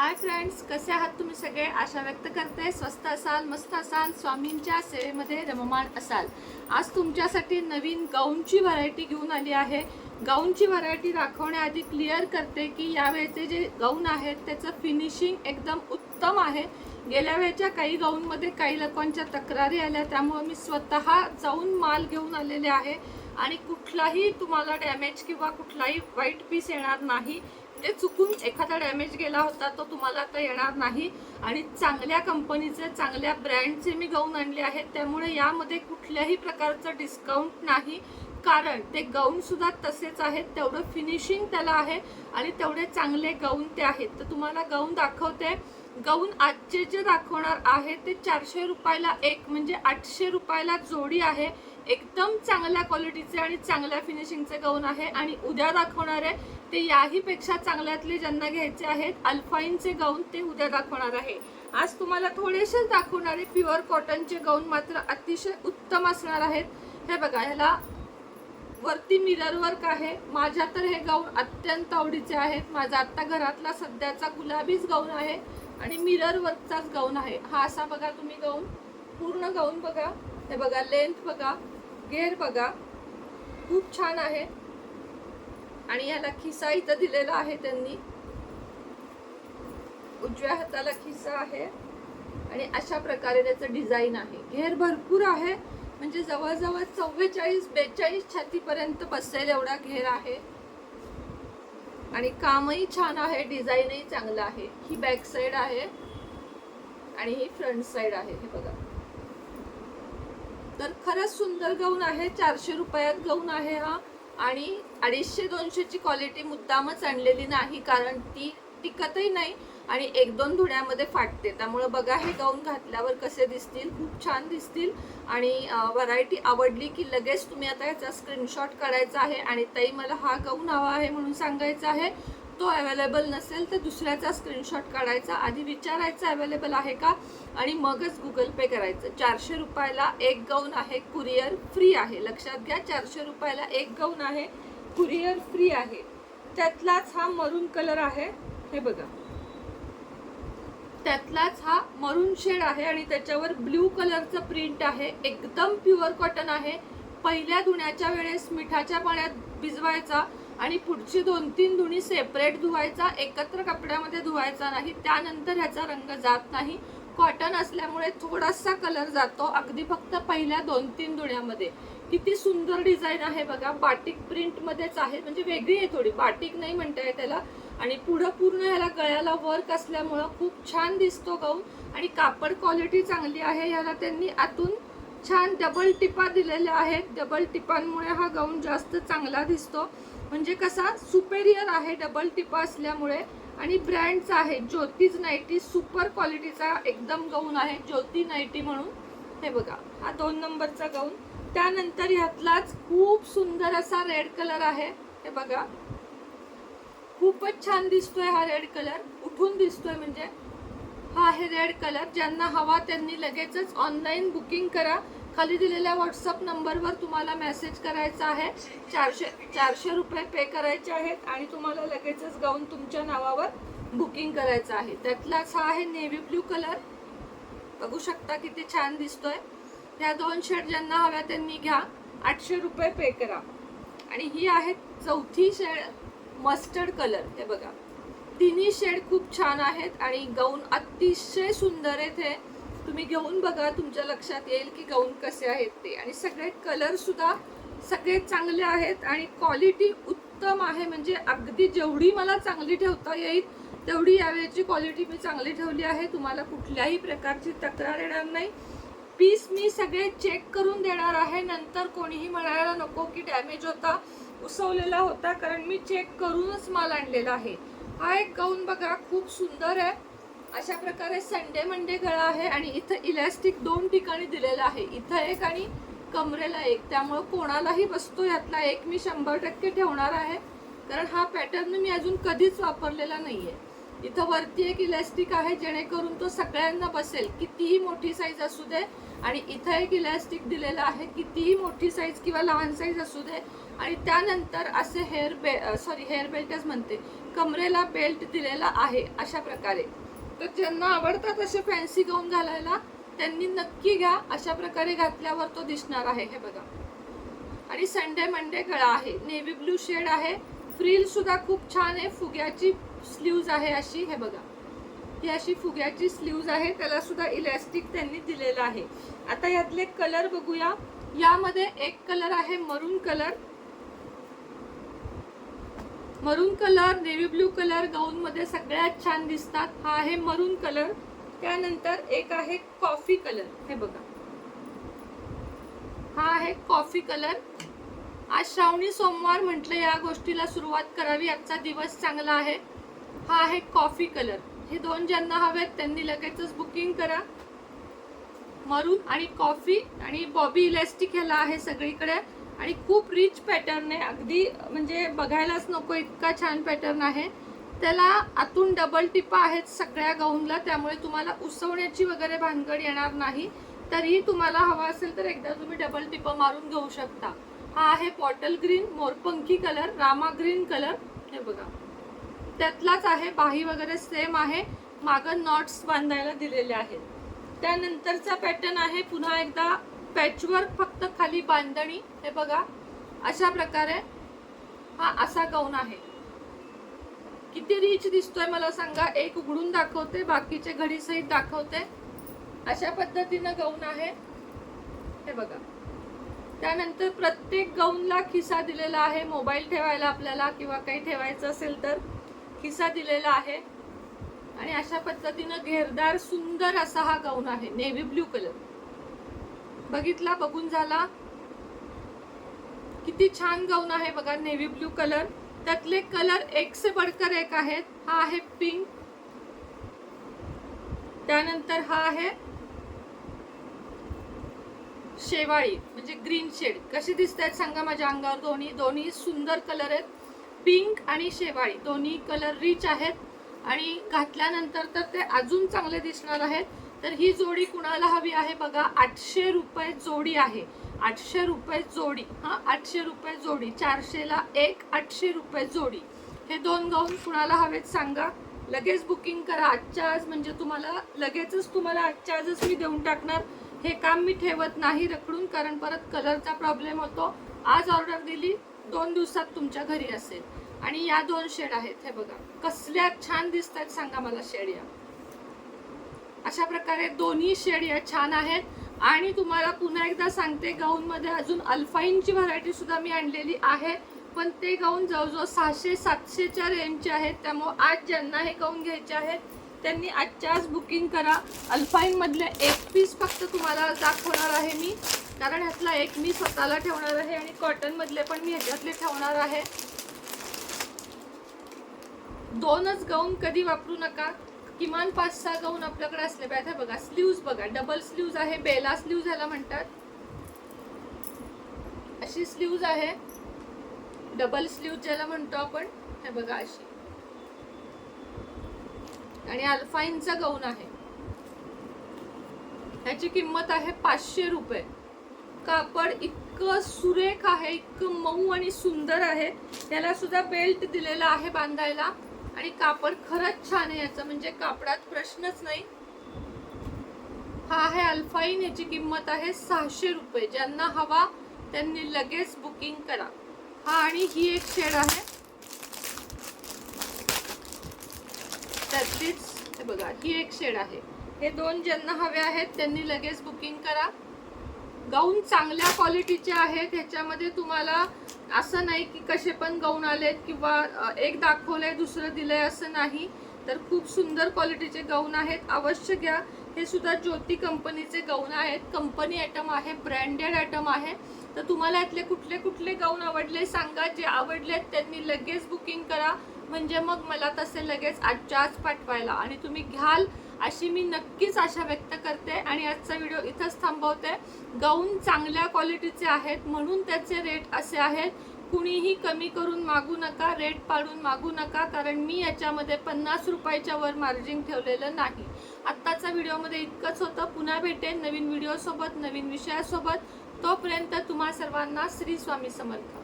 Hi friends कसे आहात तुम्ही सगळे? आशा व्यक्त करते. स्वस्त असाल मस्त असाल स्वामींच्या सेवेमध्ये रममाण असाल. आज तुमच्यासाठी नवीन गाऊनची व्हरायटी घेऊन आली आहे. गाऊनची व्हरायटी दाखवण्याआधी क्लिअर करते की यावेळेचे जे गाऊन आहेत त्याचं फिनिशिंग एकदम उत्तम आहे. गेल्या वेळेच्या काही गाऊनमध्ये काही लोकांच्या तक्रारी आल्या त्यामुळे मी स्वतः जाऊन माल घेऊन आलेले आहे. आणि कुठलाही तुम्हाला डॅमेज किंवा कुठलाही वाईट पीस येणार नाही. म्हणजे चुकून एखादा डॅमेज गेला होता तो तुम्हाला आता येणार नाही. आणि चांगल्या कंपनीचे चांगल्या ब्रँडचे मी गाऊन आणले आहेत. त्यामुळे यामध्ये कुठल्याही प्रकारचं डिस्काउंट नाही. कारण ते गाऊनसुद्धा तसेच आहेत. तेवढं फिनिशिंग त्याला आहे. आणि तेवढे चांगले गाऊन ते आहेत. तर तुम्हाला गाऊन दाखवते. गाऊन आजचे जे दाखवणार आहे ते चारशे रुपयाला एक म्हणजे आठशे रुपयाला जोडी आहे. एकदम चांगल्या क्वालिटीचे आणि चांगल्या फिनिशिंगचे गाऊन आहे. आणि उद्या दाखवणारे ते याही पेक्षा चांगल्यातले ज्यांना घ्यायचे आहेत अल्फाईनचे गाऊन ते उद्या दाखवणार आहे. आज तुम्हाला थोडेसेच दाखवणारे प्युअर कॉटनचे गाऊन मात्र अतिशय उत्तम असणार आहेत. हे बघा ह्याला वरती मिरर वर्क आहे. माझ्या तर हे गाऊन अत्यंत आवडीचे आहेत. माझा आत्ता घरातला सध्याचा गुलाबीच गाऊन आहे. आणि मिरर वर्कचाच गाऊन आहे. हा असा बघा तुम्ही गाऊन पूर्ण गाऊन बघा. हे बघा लेंथ बघा. घेर बघा. खूप छान आहे. आणि याला खिसा इथं दिलेला आहे त्यांनी. उजव्या हाताला खिसा आहे. आणि अशा प्रकारे त्याचं डिझाईन आहे. घेर भरपूर आहे. म्हणजे जवळजवळ चव्वेचाळीस बेचाळीस छातीपर्यंत बसेल एवढा घेर आहे. आणि कामही छान आहे. डिझाईनही चांगलं आहे. ही बॅक साईड आहे. आणि ही फ्रंट साईड आहे. हे बघा. तर खरंच सुंदर गाऊन आहे चारशे रुपयात गाऊन आहे हा. आणि अडीचशे दोनशेची क्वालिटी मुद्दामच आणलेली नाही कारण ती टिकतही नाही आणि एक दोन धुण्यामध्ये फाटते. त्यामुळं बघा हे गाऊन घातल्यावर कसे दिसतील? खूप छान दिसतील. आणि व्हरायटी आवडली की लगेच तुम्ही आता याचा स्क्रीनशॉट करायचा आहे आणि ताई मला हा गाऊन हवा आहे म्हणून सांगायचं आहे. तो अवेलेबल नसेल तर दुसऱ्याचा स्क्रीनशॉट काढायचा आधी विचारायचं अवेलेबल आहे का? आणि मगच गुगल पे करायचं. चारशे रुपयाला एक गाऊन आहे कुरिअर फ्री आहे. लक्षात घ्या चारशे रुपयाला एक गाऊन आहे कुरिअर फ्री आहे. त्यातलाच हा मरून कलर आहे. हे बघा. त्यातलाच हा मरून शेड आहे आणि त्याच्यावर ब्ल्यू कलरचं प्रिंट आहे. एकदम प्युअर कॉटन आहे. पहिल्या धुण्याच्या वेळेस मिठाच्या पाण्यात भिजवायचा. आणि पुढची दोन तीन धुणी सेपरेट धुवायचा एकत्र कपड्यामध्ये धुवायचा नाही त्यानंतर ह्याचा रंग जात नाही. कॉटन असल्यामुळे थोडासा कलर जातो अगदी फक्त पहिल्या दोन तीन धुण्यामध्ये. किती सुंदर डिझाईन आहे बघा बाटिक प्रिंटमध्येच आहे म्हणजे वेगळी आहे थोडी बाटिक नाही म्हणता येत त्याला. आणि पुढं पूर्ण ह्याला गळ्याला वर्क असल्यामुळं खूप छान दिसतो गाऊन आणि कापड क्वालिटी चांगली आहे ह्याला त्यांनी आतून छान डबल टिपा दिलेल्या आहेत. डबल टिपांमुळे हा गाऊन जास्त चांगला दिसतो. म्हणजे कसा सुपेरियर आहे डबल टिपा असल्यामुळे. आणि ब्रँडचा आहे ज्योतीज नाईटी सुपर क्वालिटीचा एकदम गाऊन आहे ज्योती नाईटी म्हणून. हे बघा हा दोन नंबरचा गाऊन त्यानंतर ह्यातलाच खूप सुंदर असा रेड कलर आहे. हे बघा. खूपच छान दिसतोय हा रेड कलर उठून दिसतोय म्हणजे हा आहे रेड कलर ज्यांना हवा त्यांनी लगेचच ऑनलाईन बुकिंग करा. खाली दिलेल्या व्हॉट्सअप नंबरवर तुम्हाला मेसेज करायचा आहे. चारशे चारशे रुपये पे करायचे आहेत आणि तुम्हाला लगेचच गाऊन तुमच्या नावावर बुकिंग करायचं आहे. त्यातलाच हा आहे नेव्ही ब्ल्यू कलर बघू शकता किती छान दिसतोय. ह्या दोन शेड ज्यांना हव्या त्यांनी घ्या. आठशे रुपये पे करा. आणि ही आहे चौथी शेड मस्टर्ड कलर हे बघा. तिन्ही शेड खूप छान आहेत आणि गाऊन अतिशय सुंदर आहेत हे. तुम्ही घेऊन बघा तुमच्या लक्षात येईल की गाऊन कसे आहेत ते. आणि सगळे कलरसुद्धा सगळे चांगले आहेत आणि क्वालिटी उत्तम आहे. म्हणजे अगदी जेवढी मला चांगली ठेवता येईल तेवढी यावेळेची क्वालिटी मी चांगली ठेवली आहे. तुम्हाला कुठल्याही प्रकारची तक्रार येणार नाही. पीस मी सगळे चेक करून देणार आहे. नंतर कोणीही म्हणायला नको की डॅमेज होता उसवलेला होता कारण मी चेक करूनच माल आणलेला आहे. हा एक गाऊन बघा खूप सुंदर आहे. अशा प्रकारे संडे मंडे गळा आहे आणि इथं इलॅस्टिक दोन ठिकाणी दिलेलं आहे. इथं एक आणि कमरेला एक. त्यामुळं कोणालाही बसतो यातला एक मी शंभर टक्के ठेवणार आहे. कारण हा पॅटर्न मी अजून कधीच वापरलेला नाही आहे इथं वरती एक इलॅस्टिक आहे जेणेकरून तो सगळ्यांना बसेल. कितीही मोठी साईज असू दे आणि इथं एक इलॅस्टिक दिलेलं आहे कितीही मोठी साईज किंवा लहान साईज असू दे. आणि त्यानंतर असे हेअर बे सॉरी हेअर बेल्टच म्हणते कमरेला बेल्ट दिलेला आहे अशा प्रकारे. तर ज्यांना आवडतात असे फॅन्सी गाऊन घालायला त्यांनी नक्की घ्या. अशा प्रकारे घातल्यावर तो दिसणार आहे हे बघा. आणि संडे मंडे गळा आहे. नेव्ही ब्लू शेड आहे. फ्रील सुद्धा खूप छान आहे. फुग्याची स्लीव्ज आहे अशी हे बघा. ही अशी फुग्याची स्लीव्ज आहे. त्याला सुद्धा इलॅस्टिक त्यांनी दिलेलं आहे. आता यातले कलर बघूया. यामध्ये एक कलर आहे maroon colour maroon colour navy blue colour गाऊनमध्ये सगळ्यात छान दिसतात. हा आहे मरून कलर. त्यानंतर एक आहे कॉफी कलर. हे बघा. हा आहे कॉफी कलर. आज श्रावणी सोमवार म्हटलं या गोष्टीला सुरुवात करावी. आजचा दिवस चांगला आहे. हा आहे कॉफी कलर. हे दोन ज्यांना हवेत त्यांनी लगेचच बुकिंग करा. मरून आणि कॉफी आणि बॉबी इलॅस्टिक ह्याला आहे सगळीकडे. आणि खूप रिच पॅटर्न आहे. अगदी म्हणजे बघायलाच नको इतका छान पॅटर्न आहे. त्याला आतून डबल टिपा आहेत सगळ्या गाऊनला त्यामुळे तुम्हाला उसवण्याची वगैरे भानगड येणार नाही. तरीही तुम्हाला हवा असेल तर एकदा तुम्ही डबल टिपा मारून घेऊ शकता. हा आहे बॉटल ग्रीन मोरपंखी कलर रामा ग्रीन कलर हे बघा. त्यातलाच आहे बाही वगैरे सेम आहे. मागं नॉट्स बांधायला दिलेले आहेत. त्यानंतरचा पॅटर्न आहे पुन्हा एकदा पॅचवर्क फक्त खाली बांधणी हे बघा अशा प्रकारे हा असा गाऊन आहे. किती रिच दिसतोय मला सांगा? एक उघडून दाखवते बाकीचे घडी सहित दाखवते. अशा पद्धतीनं गाऊन आहे. हे बघा. त्यानंतर प्रत्येक गाऊनला खिसा दिलेला आहे. मोबाईल ठेवायला आपल्याला किंवा काही ठेवायचं असेल तर खिसा दिलेला आहे. आणि अशा पद्धतीनं घेरदार सुंदर असा हा गाऊन आहे. Navy blue colour. बघितला बघून झाला. किती छान गाऊन आहे बघा नेव्ही ब्ल्यू कलर त्यातले कलर एक से बडकर एक आहेत. हा आहे पिंक त्यानंतर हा आहे शेवाळी म्हणजे ग्रीन शेड कशी दिसत आहेत सांगा माझ्या अंगावर दोन्ही? दोन्ही सुंदर कलर आहेत. पिंक आणि शेवाळी. दोन्ही कलर रिच आहेत. आणि घातल्यानंतर तर ते अजून चांगले दिसणार आहेत. तर ही जोडी कुणाला हवी आहे बघा? आठशे रुपये जोडी आहे. आठशे रुपये जोडी. हां आठशे रुपये जोडी. चारशेला एक आठशे रुपये जोडी. हे दोन गाऊन कुणाला हवेत सांगा? लगेच बुकिंग करा. आजच्या आज म्हणजे तुम्हाला लगेचच तुम्हाला आजच्या आजच मी देऊन टाकणार. हे काम मी ठेवत नाही रखडून कारण परत कलरचा प्रॉब्लेम होतो. आज ऑर्डर दिली दोन दिवसात तुमच्या घरी असेल. आणि या दोन शेड आहेत हे बघा. कसल्या छान दिसत आहेत सांगा मला शेड या. अशा प्रकारे दोन्ही शेड या छान आहेत. आणि तुम्हाला पुन्हा एकदा सांगते गाऊनमध्ये अजून अल्फाईनची व्हरायटी सुद्धा मी आणलेली आहे. पण ते गाऊन जवळजवळ सहाशे सातशेच्या रेंजचे आहेत. त्यामुळे आज ज्यांना हे गाऊन घ्यायचे आहेत त्यांनी आजच्या आज बुकिंग करा. अल्फाईनमधले एक पीस फक्त तुम्हाला दाखवणार आहे मी. कारण ह्यातला एक मी स्वतःला ठेवणार आहे आणि कॉटनमधले पण मी ह्याच्यातले ठेवणार आहे. दोनच गाऊन कधी वापरू नका. किमान पाच सहा गाऊन आपल्याकडे असले पाहिजे बघा स्लीव्ज बघा डबल स्लीव्ज आहे बेला स्लीव्ज ह्याला म्हणतात. अशी स्लीव्ज आहे डबल स्लीव्ह ज्याला म्हणतो आपण हे बघा अशी. आणि अल्फाईनचा गाऊन आहे. ह्याची किंमत आहे पाचशे रुपये. कापड इतकं सुरेख आहे इतकं मऊ आणि सुंदर आहे. त्याला सुद्धा बेल्ट दिलेला आहे बांधायला. आणि कापड खरंच छान आहे याचं. म्हणजे कापडात प्रश्नच नाही. हा आहे अल्फाईन याची किंमत आहे सहाशे रुपये. ज्यांना हवा त्यांनी लगेच बुकिंग करा. हा आणि ही एक शेड आहे. त्यातलीच बघा ही एक शेड आहे. हे दोन ज्यांना हवे आहेत त्यांनी लगेच बुकिंग करा. गाऊन चांगल्या क्वालिटीचे आहेत ह्याच्यामध्ये तुम्हाला असं नाही की कसे पण गाऊन आलेत किंवा एक दाखवलंय दुसरं दिलंय असं नाही. तर खूप सुंदर क्वालिटीचे गाऊन आहेत. अवश्य घ्या. हे सुद्धा ज्योती कंपनीचे गाऊन आहेत. कंपनी आयटम आहे ब्रँडेड आयटम आहे. तर तुम्हाला यातले कुठले कुठले गाऊन आवडले सांगा. जे आवडलेत त्यांनी लगेच बुकिंग करा. म्हणजे मग मला तसे लगेच आजच्या आज पाठवायला. आणि तुम्ही घ्याल. अशी मी नक्कीच आशा व्यक्त करते आणि आजचा व्हिडिओ इथंच थांबवते. गाऊन चांगल्या क्वालिटीचे आहेत म्हणून त्याचे रेट असे आहेत. कुणीही कमी करून मागू नका रेट पाडून मागू नका कारण मी याच्यामध्ये पन्नास रुपयाच्या वर मार्जिन ठेवलेलं नाही. आत्ताचा व्हिडिओमध्ये इतकंच होतं. पुन्हा भेटेन नवीन व्हिडिओसोबत नवीन विषयासोबत. तोपर्यंत तुम्हा सर्वांना श्री स्वामी समर्थ.